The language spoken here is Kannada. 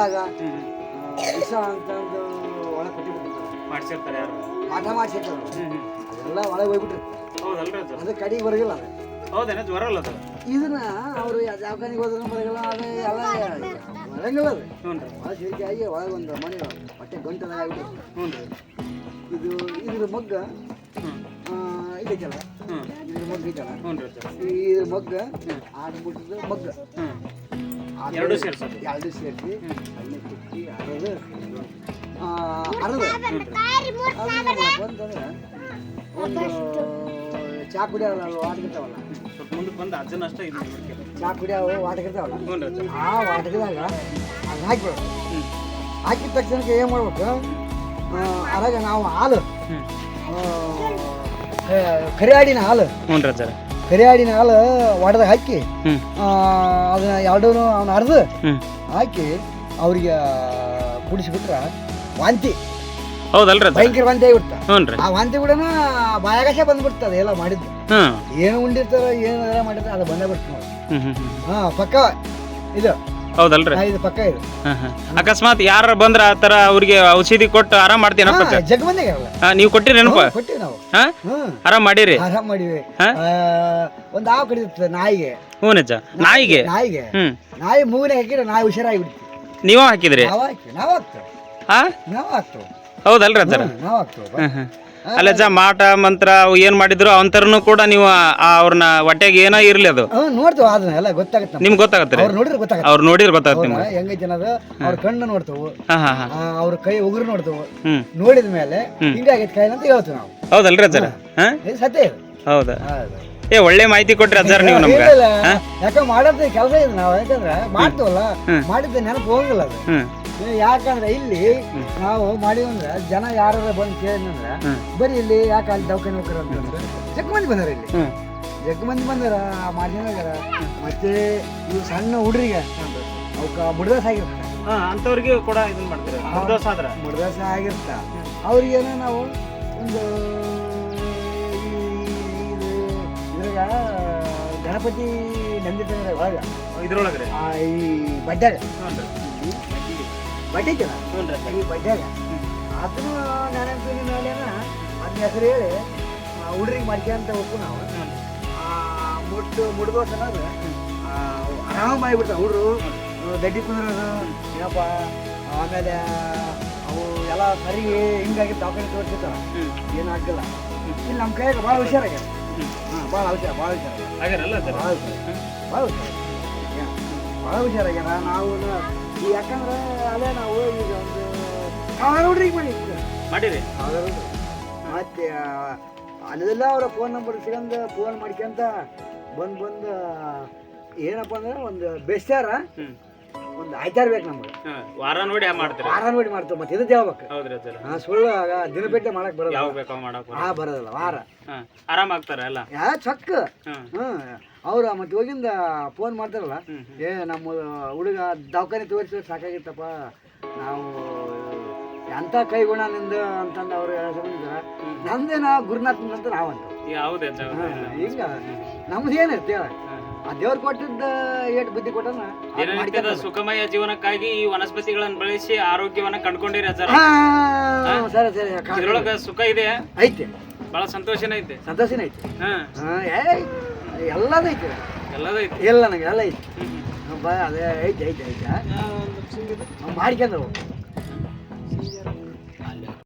ಬಂದಾಗ ವಿಷ ಅಂತಂದು ಒಳಗೆ ಕಟ್ಟಿಬಿಟ್ಟಿರ್ತಾರೆ ಮಾಡ್ಸಿರ್ತಾರೆ ಯಾರು? ಆಟ ಮಾಡಿಸಿರ್ತಾರೆ. ಅದೆಲ್ಲ ಒಳಗೆ ಹೋಗ್ಬಿಟ್ಟಿರ್ತಾರೆ ಹೌದಲ್ರಿ ಅದು? ಅದು ಕಡೆಗೆ ಬರೋದಿಲ್ಲ ಅದು. ಹೌದೇನ? ಜ್ವರ ಅಲ್ಲ ಅದು? ಇದನ್ನ ಅವರು ಹೋದ್ರೆ ಬರಗಿಲ್ಲ ಅದು ಎಲ್ಲ ಬರಂಗಿಲ್ಲ ಅದು. ಹ್ಞೂ ರೀ. ಭಾಳ ಸೇರಿಕೆ ಆಗಿ ಒಳಗೆ ಒಂದು ಮನೆ ಹೊಟ್ಟೆ ಗಂಟೆದಾಗ ಆಗಿಬಿಟ್ಟು ಹ್ಞೂ ರೀ. ಇದು ಇದ್ರ ಮಗ್ಗ ಇದಕ್ಕೆಲ್ಲ ಇದ್ರ ಮಗ್ಗ ಹ್ಞೂ ರೀ ಇದ್ರ ಮಗ್ಗ ಆಡ್ಬಿಟ್ಟಿದ್ದು ಮಗ್ಗ. ಹ್ಞೂ ಎರಡು ಸೇರ್ಸೋದು. ಎರಡು ಸೇರಿಸಿ. ಅಲ್ಲಿ ಕುಟ್ಟಿ ಅರದ ಅರದ ಒಂದು ಚಾ ಕುಡಿಯೋಲ್ಲ ವಾಟಗಿರ್ತಾವಲ್ಲ ಸ್ವಲ್ಪ ಮುಂದಕ್ಕೆ ಬಂದು ಅಜ್ಜನ ಅಷ್ಟೇ ಇದು ಚಾ ಕುಡಿಯೋ ವಾಟಗಿರ್ತಾವಲ್ಲ ಆ ವಾಟಗಿದಾಗ ಅದು ಹಾಕ್ಬಿಡೋದು ಹಾಕಿದ ತಕ್ಷಣಕ್ಕೆ ಏನು ಮಾಡ್ಬೇಕು? ಅರಾಗ ನಾವು ಹಾಲು. ಕರಿಯಾಡಿನ ಕರಿ ಆಡಿನ ಹಾಲು. ಹ್ಞೂ ರೀ ಅಜ್ಜ ಕರಿ ಆಡಿನ ಹಾಲು ಒಡೆದಾಗ ಹಾಕಿ ಆ, ಅದನ್ನ ಎರಡೂ ಅವ್ನ ಅರ್ದು ಹಾಕಿ ಅವ್ರಿಗೆ ಕುಡಿಸಿಬಿಟ್ರ ವಾಂತಿ. ಹೌದಲ್ರಿ ಭಯಂಕರ ವಾಂತಿ ಆಗಿಬಿಡ್ತ. ಹ್ಞೂ ರೀ. ಆ ವಾಂತಿ ಕೂಡ ಬಾಯಾಗಸೆ ಬಂದ್ಬಿಡ್ತದೆ ಎಲ್ಲ ಮಾಡಿದ್ದು. ಹ್ಞೂ ಏನು ಉಂಡಿರ್ತಾರ ಏನು ಮಾಡಿರ್ತಾರ ಅದು ಬಂದೇ ಬಿಡ್ತು ನಾವು ಹ್ಞೂ ಹ್ಞೂ ಹ್ಞೂ ಹಾಂ ಪಕ್ಕ. ಇದು. ಹೌದಲ್ರಿ? ಹಾ, ಇದು ಪಕ್ಕ ಇದು. ಹಾಂ ಹಾಂ. ಅಕಸ್ಮಾತ್ ಯಾರ ಬಂದ್ರ ಆ ತರ ಅವ್ರಿಗೆ ಔಷಧಿ ಕೊಟ್ಟು ಆರಾಮ್ ಮಾಡ್ತೀನಪ್ಪ ಹಾ, ಜಗ್ ನೀವು ಕೊಟ್ಟಿರಿ ಕೊಟ್ಟಿವಿ ನಾವು. ಹಾಂ? ಹ್ಮ್. ಆರಾಮ್ ಮಾಡಿರಿ? ಆರಾಮ್ ಮಾಡಿವಿ. ಹಾ? ಒಂದು ಹಾವು ಕಡಿದಿತ್ತು ನಾಯಿಗೆ. ಹ್ಞೂ ಅಜ್ಜ ನಾಯಿಗೆ? ನಾಯಿಗೆ. ನಾಯಿ ಮೂಗಿನ ಹಾಕಿದ್ರೆ ನಾಯಿ ಹುಷಾರಾಗಿ ಬಿಡ್ತೀವಿ ನೀವು ಹಾಕಿದ್ರಿ? ನಾವು ಹಾಕಿ ನಾವು ಹಾಕ್ತೇವೆ. ಹಾಂ? ನಾವು ಹಾಕ್ತೇವೆ. ಹೌದಲ್ರಿ ಅಜ್ಜರ ನಾವು ಹಾಕ್ತೇವೆ ಹ್ಮ್ ಹ್ಮ್. ಅಲ್ಲ ಅಜ್ಜ ಮಾಟ ಮಂತ್ರ ಅವು ಏನ್ ಮಾಡಿದ್ರು ಅವಂತರನು ಕೂಡ ನೀವು ಆ- ಅವ್ರನ್ನ ಹೊಟ್ಟೆಗೆ ಏನೋ ಇರ್ಲಿ ಅದು. ಹ್ಞೂ ನೋಡ್ತೇವೆ ಅದನ್ನ ಎಲ್ಲ ಗೊತ್ತಾಗುತ್ತೆ ನಮ್ಗೆ. ನಿಮ್ಗೆ ಗೊತ್ತಾಗತ್ತೆ ಅವ್ರು ನೋಡಿದ್ರೆ ಗೊತ್ತಾಗುತ್ತೆ. ಅವ್ರು ನೋಡಿದ್ರೆ ಗೊತ್ತಾಗತ್ತೆ ನಿಮ್ಗೆ. ಹೆಂಗೈತೆ ಅನ್ನೋದು ಅವ್ರ ಕಣ್ಣು ನೋಡ್ತೇವೆ. ಹಾ ಹಾ ಹಾ. ಅವ್ರ ಕೈ ಉಗುರು ನೋಡ್ತೇವೆ. ಹ್ಮ್. ನೋಡಿದ ಮೇಲೆ ಹಿಂಗಾಗೈತೆ ಕೈ ಅಂತ ಹೇಳ್ತೀವಿ ನಾವು. ಹೌದಲ್ರಿ ಅಜ್ಜರ? ಹಾ. ಇದು ಸತ್ಯ ಇದು. ಹೌದಾ? ಹೌದು. ಏ ಒಳ್ಳೆ ಮಾಹಿತಿ ಕೊಟ್ರಿ ಅಜ್ಜಾರ ನೀವು ನಮ್ಗೆ. ಇಲ್ಲ, ಇಲ್ಲ. ಮಾಡೋದು ಕೆಲಸ ಇದೆ ನಾವು. ಯಾಕಂದ್ರೆ ಮಾಡ್ತೀವಲ್ಲ. ಮಾಡಿದ್ದ ನೆನಪು ಹೋಗಿಲ್ಲ ಅದು. ಹ್ಮ್. ಯಾಕಂದ್ರೆ ಇಲ್ಲಿ ನಾವು ಮಾಡಿವಂದ್ರೆ ಜನ ಯಾರ ಬಂದು ಕೇಳಿದ್ರೆ. ಬರೀ ಇಲ್ಲಿ ಯಾಕೆ ಅಲ್ಲಿ ದವಾಖಾನೆ ಅಂತಂದ್ರೆ ಜಗ್ ಮಂದಿ ಬಂದಾರ ಇಲ್ಲಿ. ಜಗ್ ಮಂದಿ ಬಂದಾರ ಮಾಡ್ಯಾರ ಮತ್ತೆ ಇವು ಸಣ್ಣ ಹುಡ್ರಿಗೆ. ಅವಕ್ಕ ಮುಡ್ದಾಸ ಆಗಿರ್ತಾರೆ. ಹಾ ಅಂತವ್ರಿಗೆ ಕೂಡ ಇದನ್ನ ಮಾಡ್ತಾರೆ. ಬುಡದಾಸ ಆದ್ರ. ಆಗಿರ್ತ ಅವ್ರಿಗೇನ ನಾವು ಒಂದು ಇದ್ರಾಗ ಗಣಪತಿ ನಂದಿತ ಒಳಗ. ಇದ್ರೊಳಗ್ರಿ. ಈ ಹ್ಞೂ ಬಡ್ಡಿ ಐತಲ್ಲ ಈ ಬಡ್ಡ್ಯಾಗ? ಅದನ್ನು ನೆನಪಿನ ಮೇಲೇನ ಅದ್ನ ಹೆಸರು ಹೇಳಿ ಹುಡ್ರಿಗೆ ಮಾಡ್ಕೊಂತ ಹೋಗ್ತು ನಾವು. ಮುಟ್ಟು ಮುಡ್ಬೇಕು ಅನ್ನೋದು ಆರಾಮ್ ಆಗಿಬಿಡ್ತಾವ ಹುಡ್ರು ದಡ್ಡಿ ಕುಂದ್ರೋದು ಏನಪ್ಪ ಆಮೇಲೆ ಅವು ಎಲ್ಲ ಸರಿ ಹಿಂಗಾಗಿ ಡಾಕ್ಟರ್ ತೋರಿಸಿರ್ತಾವ ಏನು ಆಗಿಲ್ಲ ಇಲ್ಲಿ ನಮ್ಮ ಕೈಯಾಗ ಭಾಳ ಹುಷಾರಾಗ್ಯಾರ ಹಾಂ ಭಾಳ ಹುಷಾರ ಭಾಳ ಹುಷಾರ. ಆಗ್ಯಾರಲ್ಲ ಅಜ್ಜರ ಭಾಳ ಹುಷಾರ. ಭಾಳ ಹುಷಾರ. ಭಾಳ ಹುಷಾರಾಗ್ಯಾರ ನಾವು ಯಾಕಂದ್ರೆ ಅದೇ ನಾವು ಈಗ ಒಂದು ಹುಡ್ರಿಗೆ ಮಾಡಿ ಮಾಡಿರಿ. ಮತ್ತೆ ಅಲ್ಲೆಲ್ಲ ಅವರ ಫೋನ್ ನಂಬರ್ ಸಿಗಂದ ಫೋನ್ ಮಾಡ್ಕೊಂತ ಬಂದು ಬಂದು ಏನಪ್ಪ ಅಂದ್ರೆ ಒಂದು ಹ್ಮ್. ಒಂದು ಆಯ್ತಾ ಇರ್ಬೇಕು ನಮ್ಗೆ. ವಾರ ನೋಡಿ ಮಾಡ್ತೀರಿ? ವಾರ ನೋಡಿ ಮಾಡ್ತೇವೆ ಮತ್ತೆ ಇದು ಯಾವಾಗ? ಹೌದ್ರಿ ಅಜ್ಜರ ಆ ಸುಳ್ಳು ಆಗ ದಿನಪೇಟೆ ಮಾಡಕ್ ಬರೋಲ್ಲ ಯಾವ ಬೇಕೋ ಮಾಡಕ್ ಆ ಬರೋದಿಲ್ಲ ವಾರ. ಆರಾಮ ಆಗ್ತಾರ ಎಲ್ಲ? ಯಾ ಚಕ್. ಹ್ಮ್ ಅವ್ರ ಮತ್ತೆ ಹೋಗಿಂದ ಫೋನ್ ಮಾಡ್ತಾರಲ್ಲ ಏ ನಮ್ಮ ಹುಡುಗ ದವಾಖಾನೆ ತೋರಿಸಿ ಸಾಕಾಗಿತ್ತಪ್ಪ. ನಾವು ಎಂಥ ಕೈಗುಣ ನಿಂದ ಅಂತಂದು ಅವ್ರು ಬಂದಿದ್ದಾರೆ ನಮ್ದೇನ ಗುರುನಾಥ್ ಅಂತ ನಾವಂತ ಹಿಂಗ. ನಮ್ದು ಏನಿರ್ತಿ ಹೇಳ. ಆ ದೇವ್ರು ಕೊಟ್ಟಿದ್ದ ಏಟ್ ಬುದ್ಧಿ ಕೊಟ್ಟನ? ದಿನನಿತ್ಯದ ಸುಖಮಯ ಜೀವನಕ್ಕಾಗಿ ಈ ವನಸ್ಪತಿಗಳನ್ನು ಬೆಳೆಸಿ ಆರೋಗ್ಯವನ್ನ ಕಂಡ್ಕೊಂಡಿರಿ ಸರ್ ಸರಿ ಸರಿ ಇದ್ರೊಳಗ ಸುಖ ಇದೆ? ಐತೆ. ಬಹಳ ಸಂತೋಷನ ಐತೆ? ಸಂತೋಷನ ಐತೆ. ಹಾ. ಏ ಎಲ್ಲದೈತೆ ಎಲ್ಲದೈತಿ ಎಲ್ಲ ನಂಗೆ ಎಲ್ಲ ಐತೆ. ಬಾ ಅದೇ ಐತೆ ಐತೆ ಐತೆ. ಮಾಡ್ಕೊಂಡ್ರು